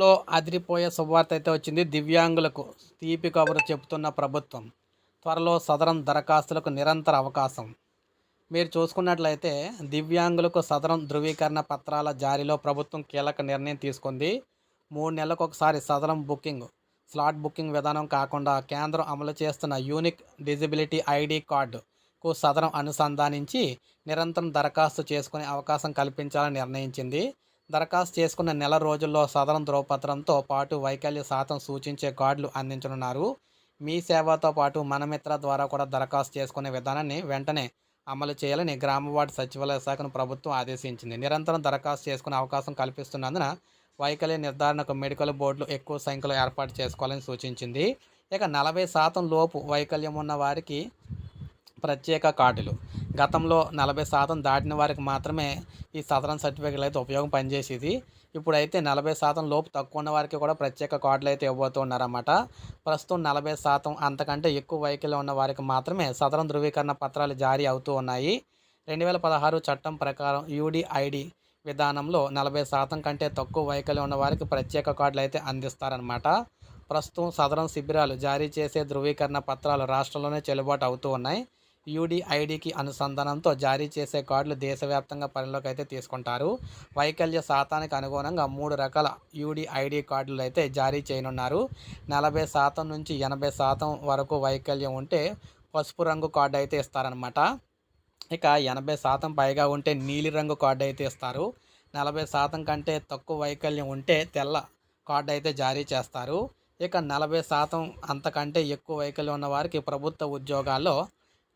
లో అదిరిపోయే శుభవార్త అయితే వచ్చింది. దివ్యాంగులకు తీపి కబురు చెబుతున్న ప్రభుత్వం త్వరలో సదరం దరఖాస్తులకు నిరంతర అవకాశం. మీరు చూసుకున్నట్లయితే దివ్యాంగులకు సదరం ధృవీకరణ పత్రాల జారీలో ప్రభుత్వం కీలక నిర్ణయం తీసుకుంది. మూడు నెలలకు ఒకసారి సదరం బుకింగ్ స్లాట్ బుకింగ్ విధానం కాకుండా కేంద్రం అమలు చేస్తున్న యూనిక్ డిజిబిలిటీ ఐడి కార్డుకు సదరం అనుసంధానించి నిరంతరం దరఖాస్తు చేసుకునే అవకాశం కల్పించాలని నిర్ణయించింది. దరఖాస్తు చేసుకున్న నెల రోజుల్లో సదరం ధ్రువపత్రంతో పాటు వైకల్య శాతం సూచించే కార్డులు అందించనున్నారు. మీ సేవతో పాటు మనమిత్ర ద్వారా కూడా దరఖాస్తు చేసుకునే విధానాన్ని వెంటనే అమలు చేయాలని గ్రామ వార్డు సచివాలయ శాఖను ప్రభుత్వం ఆదేశించింది. నిరంతరం దరఖాస్తు చేసుకునే అవకాశం కల్పిస్తున్నందున వైకల్య నిర్ధారణకు మెడికల్ బోర్డులు ఎక్కువ సంఖ్యలో ఏర్పాటు చేసుకోవాలని సూచించింది. ఇక నలభై శాతం లోపు వైకల్యం ఉన్న వారికి ప్రత్యేక కార్డులు. గతంలో నలభై శాతం దాటిన వారికి మాత్రమే ఈ సదరన్ సర్టిఫికేట్లు అయితే ఉపయోగం పనిచేసేది. ఇప్పుడైతే నలభై శాతం లోపు తక్కువ ఉన్న వారికి కూడా ప్రత్యేక కార్డులు అయితే ఇవ్వబోతున్నారన్నమాట ప్రస్తుతం నలభై శాతం అంతకంటే ఎక్కువ వైకల్యం ఉన్న వారికి మాత్రమే సదరం ధృవీకరణ పత్రాలు జారీ అవుతూ ఉన్నాయి. రెండు వేల పదహారు చట్టం ప్రకారం యూడిఐడి విధానంలో నలభై శాతం కంటే తక్కువ వైకల్యం ఉన్న వారికి ప్రత్యేక కార్డులు అయితే అందిస్తారనమాట ప్రస్తుతం సదరం శిబిరాలు జారీ చేసే ధృవీకరణ పత్రాలు రాష్ట్రంలోనే చెల్లుబాటు అవుతూ ఉన్నాయి. యూడిఐడికి అనుసంధానంతో జారీ చేసే కార్డులు దేశవ్యాప్తంగా పరిలోకి అయితే తీసుకుంటారు. వైకల్య శాతానికి అనుగుణంగా మూడు రకాల యూడిఐడి కార్డులు అయితే జారీ చేయనున్నారు. నలభై శాతం నుంచి ఎనభై శాతం వరకు వైకల్యం ఉంటే పసుపు రంగు కార్డు అయితే ఇస్తారనమాట ఇక ఎనభై శాతం పైగా ఉంటే నీలిరంగు కార్డు అయితే ఇస్తారు. నలభై శాతం కంటే తక్కువ వైకల్యం ఉంటే తెల్ల కార్డు అయితే జారీ చేస్తారు. ఇక నలభై శాతం అంతకంటే ఎక్కువ వైకల్యం ఉన్న వారికి ప్రభుత్వ ఉద్యోగాల్లో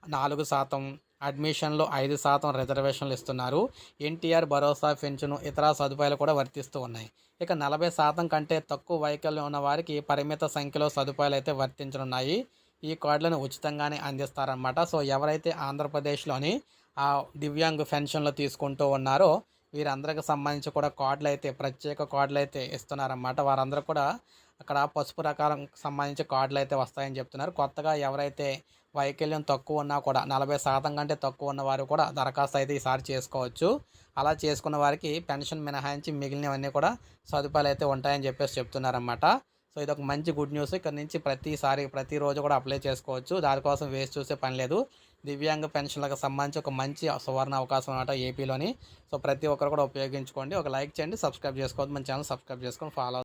నాలుగు శాతం అడ్మిషన్లో ఐదు శాతం రిజర్వేషన్లు ఇస్తున్నారు. ఎన్టీఆర్ భరోసా పెన్షన్ ఇతర సదుపాయాలు కూడా వర్తిస్తూ ఉన్నాయి. ఇక నలభై శాతం కంటే తక్కువ వైకల్యం ఉన్న వారికి పరిమిత సంఖ్యలో సదుపాయాలు అయితే వర్తించనున్నాయి. ఈ కార్డులను ఉచితంగానే అందిస్తారనమాట సో ఎవరైతే ఆంధ్రప్రదేశ్లోని ఆ దివ్యాంగ్ పెన్షన్లు తీసుకుంటూ ఉన్నారో వీరందరికి సంబంధించి కూడా కార్డులు అయితే ప్రత్యేక కార్డులు అయితే ఇస్తున్నారన్నమాట. వారందరూ కూడా అక్కడ పసుపు రకాలకు సంబంధించి కార్డులు అయితే వస్తాయని చెప్తున్నారు. కొత్తగా ఎవరైతే వైకల్యం తక్కువ ఉన్నా కూడా నలభై శాతం కంటే తక్కువ ఉన్న వారు కూడా దరఖాస్తు అయితే ఈసారి చేసుకోవచ్చు. అలా చేసుకున్న వారికి పెన్షన్ మినహాయించి మిగిలినవన్నీ కూడా సదుపాయాలు అయితే ఉంటాయని చెప్పేసి చెప్తున్నారన్నమాట. సో ఇది ఒక మంచి గుడ్ న్యూస్. ఇక్కడ నుంచి ప్రతిసారి ప్రతిరోజు కూడా అప్లై చేసుకోవచ్చు. దానికోసం వేస్ట్ చూసే పని లేదు. దివ్యాంగ పెన్షన్లకు సంబంధించి ఒక మంచి సువర్ణ అవకాశం అనమాట ఏపీలోని. సో ప్రతి ఒక్కరు కూడా ఉపయోగించుకోండి. ఒక లైక్ చేయండి సబ్స్క్రైబ్ చేసుకోవద్దు. మన ఛానల్ సబ్స్క్రైబ్ చేసుకొని ఫాలో